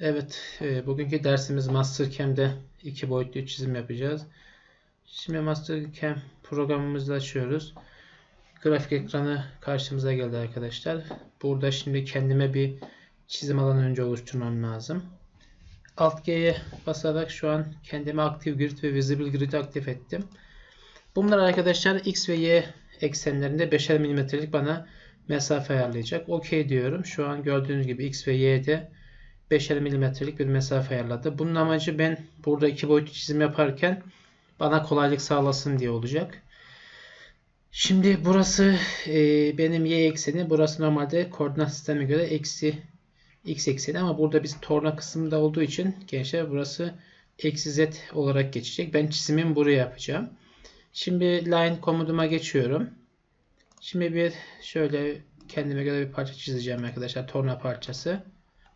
Evet, e, bugünkü dersimiz Mastercam'de iki boyutlu çizim yapacağız. Şimdi Mastercam programımızı açıyoruz. Grafik ekranı karşımıza geldi arkadaşlar. Burada şimdi kendime bir çizim alanı önce oluşturmam lazım. Alt G'ye basarak şu an kendime Active Grid ve Visible Grid aktif ettim. Bunlar arkadaşlar X ve Y eksenlerinde 5'er milimetrelik bana mesafe ayarlayacak. OK diyorum. Şu an gördüğünüz gibi X ve Y'de 5'er milimetrelik bir mesafe ayarladı. Bunun amacı ben burada iki boyutlu çizim yaparken bana kolaylık sağlasın diye olacak. Şimdi burası e, benim y ekseni. Burası normalde koordinat sistemi göre eksi x ekseni ama burada biz torna kısmında olduğu için gençler burası eksi z olarak geçecek. Ben çizimimi buraya yapacağım. Şimdi line komutuma geçiyorum. Şimdi bir şöyle kendime göre bir parça çizeceğim arkadaşlar. Torna parçası.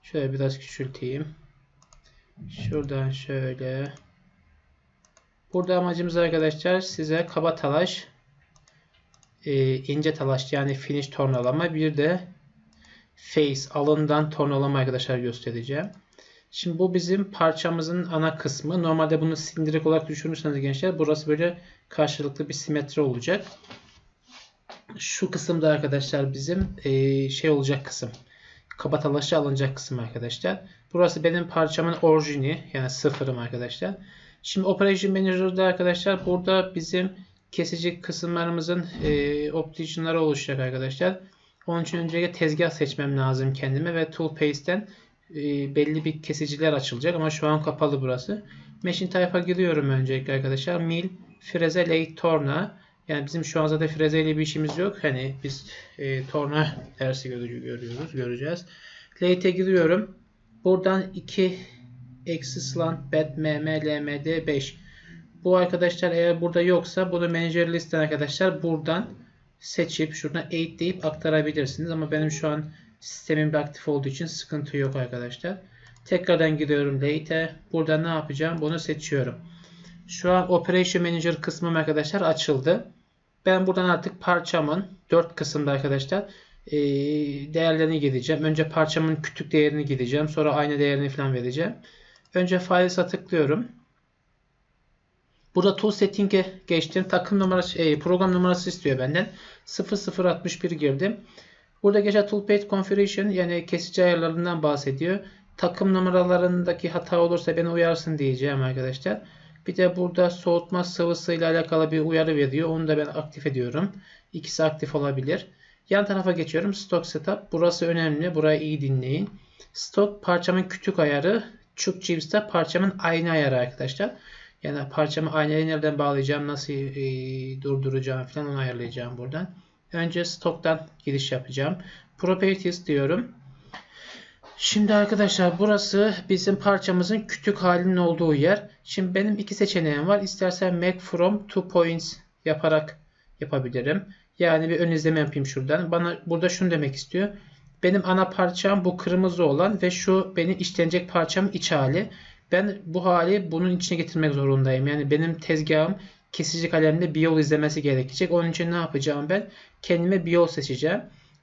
Şöyle biraz küçülteyim. Şuradan şöyle. Burada amacımız arkadaşlar size kaba talaş, e, ince talaş yani finish tornalama bir de face alından tornalama arkadaşlar göstereceğim. Şimdi bu bizim parçamızın ana kısmı. Normalde bunu sindirik olarak düşünürseniz gençler burası böyle karşılıklı bir simetri olacak. Şu kısımda arkadaşlar bizim e, şey olacak kısım kabatalaşı alınacak kısım arkadaşlar. Burası benim parçamın orijini yani sıfırım arkadaşlar. Şimdi Operation Manager'da arkadaşlar burada bizim kesici kısımlarımızın e, opticianları oluşacak arkadaşlar. Onun için öncelikle tezgah seçmem lazım kendime ve Tool Paste'den e, belli bir kesiciler açılacak ama şu an kapalı burası. Machine Type'a giriyorum öncelikle arkadaşlar. Mill, Freze, Late Torna. Yani bizim şu an zaten frezeyle bir işimiz yok. Hani biz e, torna dersi görüyoruz, göreceğiz. Late'e giriyorum. Buradan 2 eksi slant bet mm lmd 5. Bu arkadaşlar eğer burada yoksa bunu manager listen arkadaşlar buradan seçip şuradan 8 deyip aktarabilirsiniz. Ama benim şu an sistemim bir aktif olduğu için sıkıntı yok arkadaşlar. Tekrardan gidiyorum late'e. Burada ne yapacağım? Bunu seçiyorum. Şu an Operation Manager kısmım arkadaşlar açıldı. Ben buradan artık parçamın 4 kısımda arkadaşlar e, değerlerini gideceğim. Önce parçamın küçük değerini gideceğim. Sonra aynı değerini falan vereceğim. Önce Files'a tıklıyorum. Burada Tool Setting'e geçtim. Takım numarası, e, program numarası istiyor benden. 0061 girdim. Burada geçen Toolpath Configuration yani kesici ayarlarından bahsediyor. Takım numaralarındaki hata olursa beni uyarsın diyeceğim arkadaşlar. Bir de burada soğutma sıvısı ile alakalı bir uyarı veriyor. Onu da ben aktif ediyorum. İkisi aktif olabilir. Yan tarafa geçiyorum. Stock Setup. Burası önemli. Burayı iyi dinleyin. Stock parçamın kütük ayarı. Çuk Chips'te parçamın aynı ayarı arkadaşlar. Yani parçamı aynaya nereden bağlayacağım, nasıl e, durduracağım falan onu ayarlayacağım buradan. Önce stock'tan giriş yapacağım. Properties diyorum. Şimdi arkadaşlar burası bizim parçamızın kütük halinin olduğu yer. Şimdi benim iki seçeneğim var. İstersen make from two points yaparak yapabilirim. Yani bir ön izleme yapayım şuradan. Bana burada şunu demek istiyor. Benim ana parçam bu kırmızı olan ve şu benim işlenecek parçam iç hali. Ben bu hali bunun içine getirmek zorundayım. Yani benim tezgahım kesici kalemde bir yol izlemesi gerekecek. Onun için ne yapacağım ben? Kendime bir yol seçeceğim.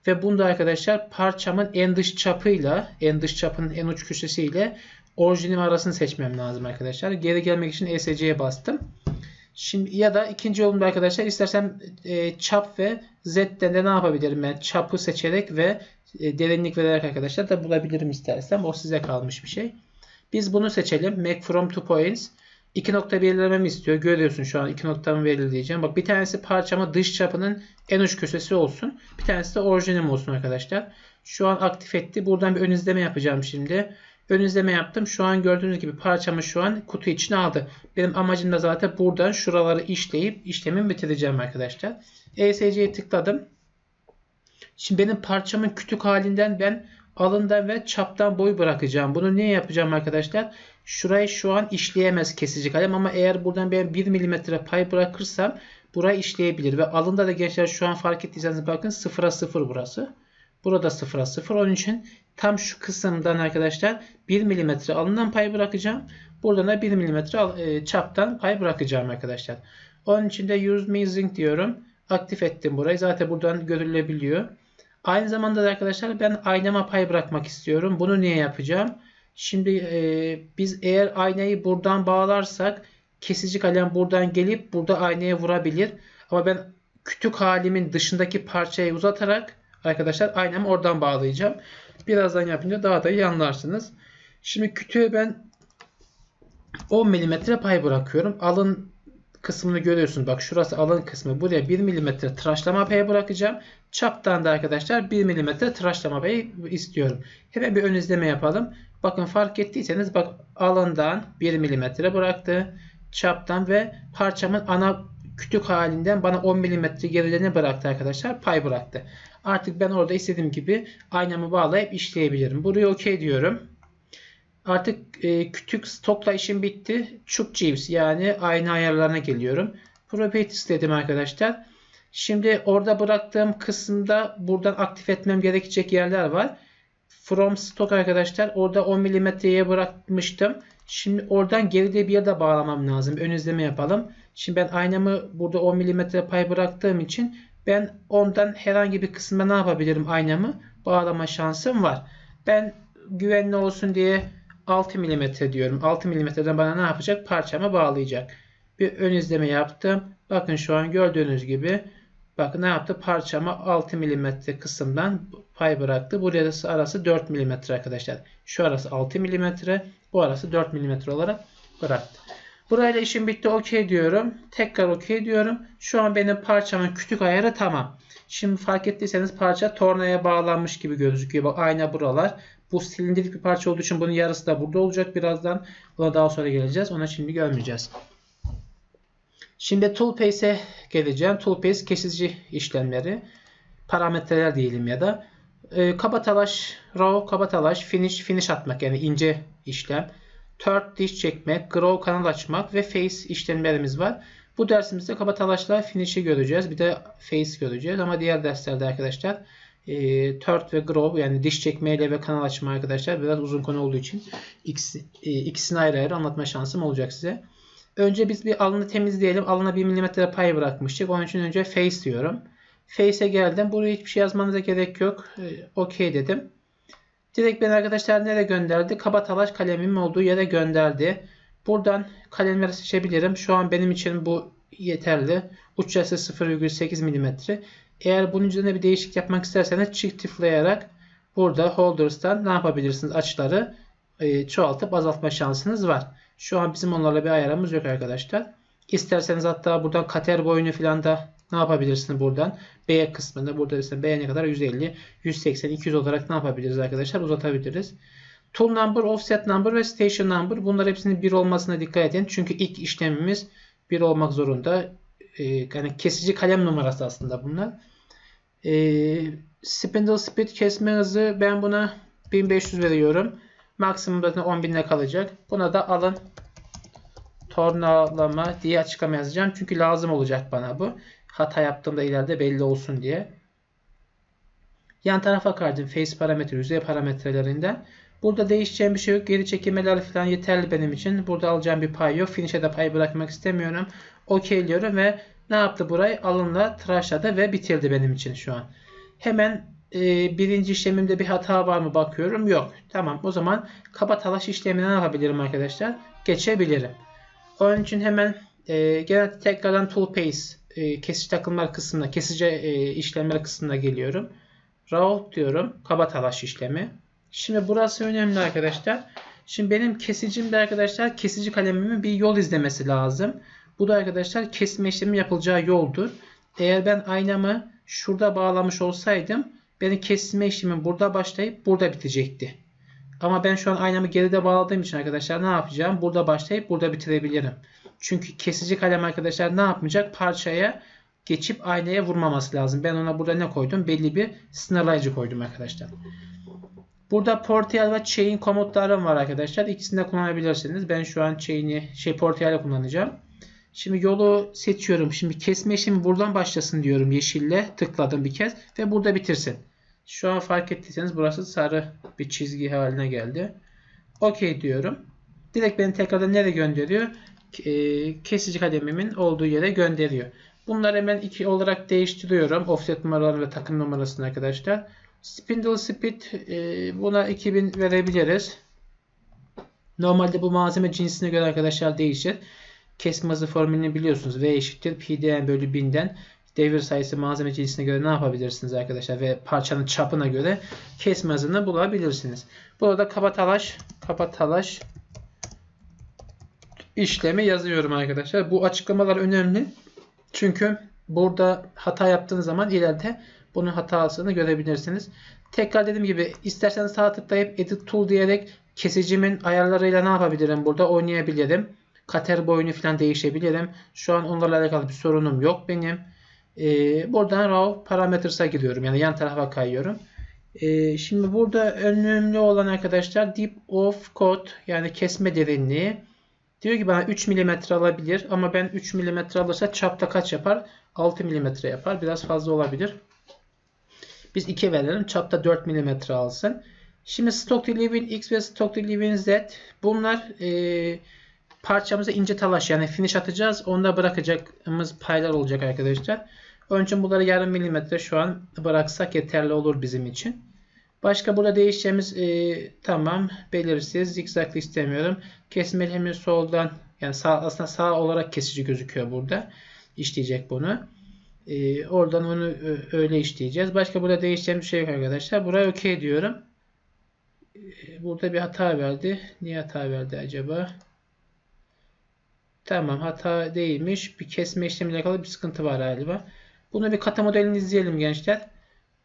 Ve bunda arkadaşlar parçamın en dış çapıyla en dış çapının en uç köşesiyle orijinim arasını seçmem lazım arkadaşlar. Geri gelmek için ESC'ye bastım. Şimdi ya da ikinci yolumda arkadaşlar istersem e, çap ve z'den de ne yapabilirim ben? Çapı seçerek ve e, derinlik vererek arkadaşlar da bulabilirim istersem. O size kalmış bir şey. Biz bunu seçelim. Make from two points. İki nokta belirlememi istiyor. Görüyorsun şu an iki noktamı belirleyeceğim. Bak bir tanesi parçama dış çapının en uç köşesi olsun. Bir tanesi de orijinim olsun arkadaşlar. Şu an aktif etti. Buradan bir ön izleme yapacağım şimdi. Ön izleme yaptım. Şu an gördüğünüz gibi parçamı şu an kutu içine aldı. Benim amacım da zaten buradan şuraları işleyip işlemimi bitireceğim arkadaşlar. ESC'ye tıkladım. Şimdi benim parçamın kütük halinden ben alından ve çaptan boy bırakacağım. Bunu niye yapacağım arkadaşlar? Şurayı şu an işleyemez kesici kalem ama eğer buradan ben 1 mm pay bırakırsam burayı işleyebilir. Ve alında da gençler şu an fark ettiyseniz bakın 0'a 0 burası. Burada 0'a 0. Onun için tam şu kısımdan arkadaşlar 1 mm alından pay bırakacağım. Buradan da 1 mm e, çaptan pay bırakacağım arkadaşlar. Onun için de use measuring diyorum. Aktif ettim burayı. Zaten buradan görülebiliyor. Aynı zamanda da arkadaşlar ben aynama pay bırakmak istiyorum. Bunu niye yapacağım? Şimdi e, biz eğer aynayı buradan bağlarsak kesici kalem buradan gelip burada aynaya vurabilir. Ama ben kütük halimin dışındaki parçayı uzatarak arkadaşlar aynamı oradan bağlayacağım. Birazdan yapınca daha da iyi anlarsınız. Şimdi kütüğe ben 10 mm pay bırakıyorum. Alın kısmını görüyorsunuz. Bak şurası alın kısmı. Buraya 1 mm tıraşlama payı bırakacağım. Çaptan da arkadaşlar 1 mm tıraşlama payı istiyorum. Hemen bir ön izleme yapalım. Bakın fark ettiyseniz bak alından 1 mm bıraktı. Çaptan ve parçamın ana kütük halinden bana 10 mm gerilerini bıraktı arkadaşlar. Pay bıraktı. Artık ben orada istediğim gibi aynamı bağlayıp işleyebilirim. Buraya OK diyorum. Artık e, kütük stokla işim bitti. Çuk Jeeves yani ayna ayarlarına geliyorum. Properties dedim arkadaşlar. Şimdi orada bıraktığım kısımda buradan aktif etmem gerekecek yerler var. From stock arkadaşlar orada 10 mm'ye bırakmıştım. Şimdi oradan geride bir yerde bağlamam lazım. Ön izleme yapalım. Şimdi ben aynamı burada 10 mm pay bıraktığım için ben ondan herhangi bir kısımda ne yapabilirim aynamı bağlama şansım var. Ben güvenli olsun diye 6 mm diyorum. 6 mm'den bana ne yapacak? Parçamı bağlayacak. Bir ön izleme yaptım. Bakın şu an gördüğünüz gibi bakın ne yaptı? Parçamı 6 mm kısımdan pay bıraktı. Burası arası 4 mm arkadaşlar. Şu arası 6 mm. Bu arası 4 mm olarak bıraktı. Burayla işim bitti. OK diyorum. Tekrar OK diyorum. Şu an benim parçamın kütük ayarı tamam. Şimdi fark ettiyseniz parça tornaya bağlanmış gibi gözüküyor. Bak ayna buralar. Bu silindirik bir parça olduğu için bunun yarısı da burada olacak birazdan. Buna daha sonra geleceğiz. Ona şimdi görmeyeceğiz. Şimdi Toolpace'e geleceğim. Toolpace kesici işlemleri. Parametreler diyelim ya da. E, kaba talaş, raw, kaba talaş, finish, finish atmak yani ince işlem. Third diş çekmek, grow kanal açmak ve face işlemlerimiz var. Bu dersimizde kaba talaşla finish'i göreceğiz. Bir de face göreceğiz. Ama diğer derslerde arkadaşlar e, Third ve Grow yani diş çekmeyle ve kanal açma arkadaşlar biraz uzun konu olduğu için ikisi, e, ikisini ayrı ayrı anlatma şansım olacak size. Önce biz bir alını temizleyelim. Alına 1 mm pay bırakmıştık. Onun için önce face diyorum. Face'e geldim. Buraya hiçbir şey yazmanıza gerek yok. E, OK dedim. Direkt ben arkadaşlar nereye gönderdi? Kaba talaş kalemim olduğu yere gönderdi. Buradan kalemleri seçebilirim. Şu an benim için bu yeterli. Uç yazısı 0,8 mm. Eğer bunun üzerine bir değişik yapmak isterseniz çift tıklayarak burada holders'tan ne yapabilirsiniz? Açıları e, çoğaltıp azaltma şansınız var. Şu an bizim onlarla bir ayarımız yok arkadaşlar. İsterseniz hatta buradan kater boyunu falan da ne yapabilirsiniz buradan? B kısmında burada ise B ne kadar? 150, 180, 200 olarak ne yapabiliriz arkadaşlar? Uzatabiliriz. Tool number, offset number ve station number. Bunlar hepsinin 1 olmasına dikkat edin. Çünkü ilk işlemimiz 1 olmak zorunda. Ee, yani kesici kalem numarası aslında bunlar. Ee, spindle speed kesme hızı ben buna 1500 veriyorum. Maksimum zaten 10.000'e kalacak. Buna da alın tornalama diye açıklama yazacağım. Çünkü lazım olacak bana bu. Hata yaptığımda ileride belli olsun diye. Yan tarafa kaydım. Face parametre, yüzey parametrelerinden. Burada değişeceğim bir şey yok. Geri çekilmeler falan yeterli benim için. Burada alacağım bir pay yok. Finish'e de pay bırakmak istemiyorum. Okeyliyorum ve ne yaptı burayı? Alınla tıraşladı ve bitirdi benim için şu an. Hemen e, birinci işlemimde bir hata var mı bakıyorum. Yok. Tamam. O zaman kaba talaş işlemine ne yapabilirim arkadaşlar? Geçebilirim. Onun için hemen e, gene tekrardan Toolpace e, kesici takımlar kısmına, kesici e, işlemler kısmına geliyorum. Raw diyorum. Kaba talaş işlemi. Şimdi burası önemli arkadaşlar. Şimdi benim kesicimde arkadaşlar kesici kalemimin bir yol izlemesi lazım. Bu da arkadaşlar kesme işlemi yapılacağı yoldur. Eğer ben aynamı şurada bağlamış olsaydım benim kesme işlemim burada başlayıp burada bitecekti. Ama ben şu an aynamı geride bağladığım için arkadaşlar ne yapacağım? Burada başlayıp burada bitirebilirim. Çünkü kesici kalem arkadaşlar ne yapmayacak? Parçaya geçip aynaya vurmaması lazım. Ben ona burada ne koydum? Belli bir sınırlayıcı koydum arkadaşlar. Burada portial ve chain komutlarım var arkadaşlar. İkisini de kullanabilirsiniz. Ben şu an chain'i şey portial'i kullanacağım. Şimdi yolu seçiyorum. Şimdi kesme işlemi buradan başlasın diyorum yeşille. Tıkladım bir kez ve burada bitirsin. Şu an fark ettiyseniz burası sarı bir çizgi haline geldi. OK diyorum. Direkt beni tekrardan nereye gönderiyor? E, kesici kalemimin olduğu yere gönderiyor. Bunları hemen iki olarak değiştiriyorum. Offset numaraları ve takım numarasını arkadaşlar. Spindle speed e, buna 2000 verebiliriz. Normalde bu malzeme cinsine göre arkadaşlar değişir. Kesme hızı formülünü biliyorsunuz. V eşittir PDN bölü 1000'den devir sayısı malzeme cinsine göre ne yapabilirsiniz arkadaşlar ve parçanın çapına göre kesme hızını bulabilirsiniz. Burada kaba talaş, işlemi yazıyorum arkadaşlar. Bu açıklamalar önemli. Çünkü burada hata yaptığınız zaman ileride bunun hatasını görebilirsiniz. Tekrar dediğim gibi isterseniz sağ tıklayıp Edit Tool diyerek kesicimin ayarlarıyla ne yapabilirim burada oynayabilirim. Kater boyunu falan değişebilirim. Şu an onlarla alakalı bir sorunum yok benim. Ee, buradan Raw Parameters'a giriyorum. Yani yan tarafa kayıyorum. Ee, şimdi burada önemli olan arkadaşlar Deep of Code yani kesme derinliği. Diyor ki bana 3 mm alabilir ama ben 3 mm alırsa çapta kaç yapar? 6 mm yapar. Biraz fazla olabilir. Biz 2 verelim. Çapta 4 mm alsın. Şimdi Stock Delivery X ve Stock Delivery Z bunlar e, parçamıza ince talaş yani finish atacağız. Onda bırakacağımız paylar olacak arkadaşlar. İçin bunları yarım milimetre şu an bıraksak yeterli olur bizim için. Başka burada değişeceğimiz e, tamam belirsiz zikzaklı istemiyorum. Kesmeli hemen soldan yani sağ, aslında sağ olarak kesici gözüküyor burada. İşleyecek bunu. E, oradan onu ö- öyle işleyeceğiz. Başka burada değişeceğim bir şey yok arkadaşlar. Buraya OK diyorum. E, burada bir hata verdi. Niye hata verdi acaba? Tamam hata değilmiş. Bir kesme işlemiyle alakalı bir sıkıntı var galiba. Bunu bir kata modelini izleyelim gençler.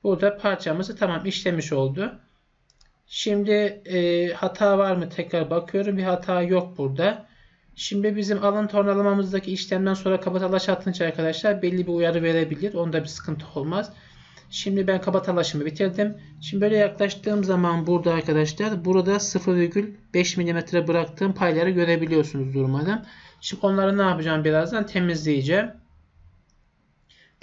Burada parçamızı tamam işlemiş oldu. Şimdi e, hata var mı tekrar bakıyorum. Bir hata yok burada. Şimdi bizim alan tornalamamızdaki işlemden sonra kabatalaş atınca arkadaşlar belli bir uyarı verebilir. Onda bir sıkıntı olmaz. Şimdi ben kabatalaşımı bitirdim. Şimdi böyle yaklaştığım zaman burada arkadaşlar burada 0,5 mm bıraktığım payları görebiliyorsunuz durmadan. Şimdi onları ne yapacağım birazdan temizleyeceğim.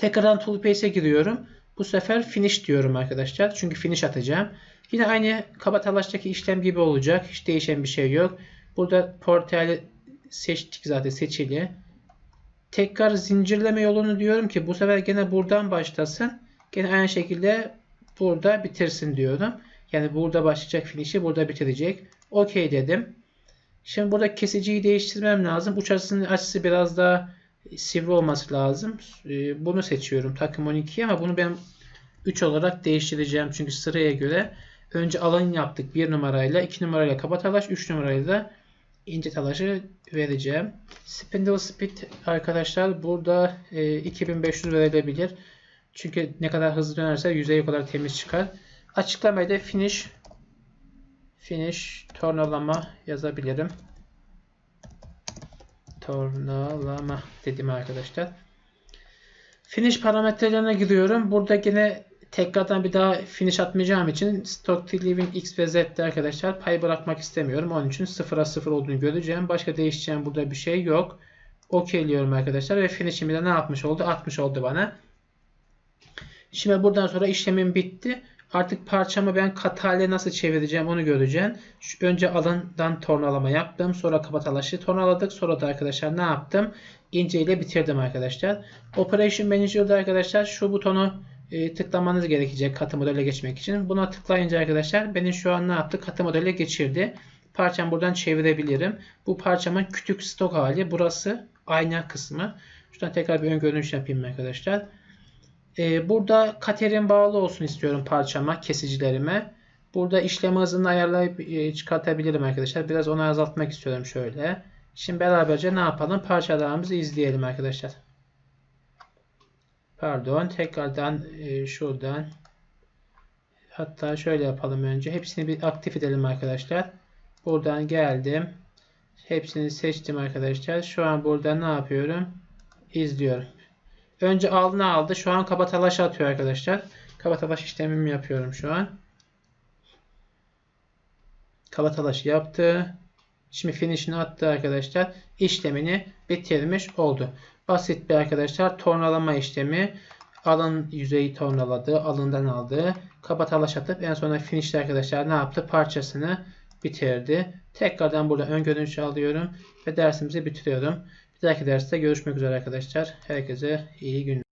Tekrardan Toolpage'e giriyorum. Bu sefer finish diyorum arkadaşlar. Çünkü finish atacağım. Yine aynı kaba talaştaki işlem gibi olacak. Hiç değişen bir şey yok. Burada portali seçtik zaten seçili. Tekrar zincirleme yolunu diyorum ki bu sefer gene buradan başlasın. Gene aynı şekilde burada bitirsin diyorum. Yani burada başlayacak finish'i burada bitirecek. OK dedim. Şimdi burada kesiciyi değiştirmem lazım. Uç açısı biraz daha sivri olması lazım. Ee, Bunu seçiyorum takım 12 ama bunu ben 3 olarak değiştireceğim. Çünkü sıraya göre önce alan yaptık 1 numarayla 2 numarayla kaba talaş 3 numarayla da ince talaşı vereceğim. Spindle speed arkadaşlar burada e, 2500 verilebilir. Çünkü ne kadar hızlı dönerse yüzey o kadar temiz çıkar. Açıklamayı da finish finish tornalama yazabilirim. Tornalama dedim arkadaşlar. Finish parametrelerine giriyorum. Burada yine tekrardan bir daha finish atmayacağım için stock living x ve z'de arkadaşlar pay bırakmak istemiyorum. Onun için 0'a 0 olduğunu göreceğim. Başka değişeceğim burada bir şey yok. OK'liyorum arkadaşlar ve finish'imi de ne yapmış oldu? Atmış oldu bana. Şimdi buradan sonra işlemim bitti. Artık parçamı ben kat hale nasıl çevireceğim onu göreceğim. Şu, önce alandan tornalama yaptım. Sonra kabatalaşı tornaladık. Sonra da arkadaşlar ne yaptım? İnce ile bitirdim arkadaşlar. Operation Manager'da arkadaşlar şu butonu e, tıklamanız gerekecek katı modele geçmek için. Buna tıklayınca arkadaşlar beni şu an ne yaptı? Katı modele geçirdi. Parçamı buradan çevirebilirim. Bu parçamın küçük stok hali. Burası ayna kısmı. Şuradan tekrar bir ön görünüş yapayım arkadaşlar. Ee, burada katerin bağlı olsun istiyorum parçama, kesicilerime. Burada işlem hızını ayarlayıp e, çıkartabilirim arkadaşlar. Biraz onu azaltmak istiyorum şöyle. Şimdi beraberce ne yapalım? Parçalarımızı izleyelim arkadaşlar. Pardon. Tekrardan e, şuradan hatta şöyle yapalım önce. Hepsini bir aktif edelim arkadaşlar. Buradan geldim. Hepsini seçtim arkadaşlar. Şu an burada ne yapıyorum? İzliyorum. Önce alnı aldı. Şu an kaba talaş atıyor arkadaşlar. Kaba talaş işlemimi yapıyorum şu an. Kaba talaş yaptı. Şimdi finish'ini attı arkadaşlar. İşlemini bitirmiş oldu. Basit bir arkadaşlar tornalama işlemi. Alın yüzeyi tornaladı. Alından aldı. Kaba talaş atıp en sonra finish'te arkadaşlar ne yaptı? Parçasını bitirdi. Tekrardan burada ön görünüş alıyorum ve dersimizi bitiriyorum. Bir dahaki derste görüşmek üzere arkadaşlar. Herkese iyi günler.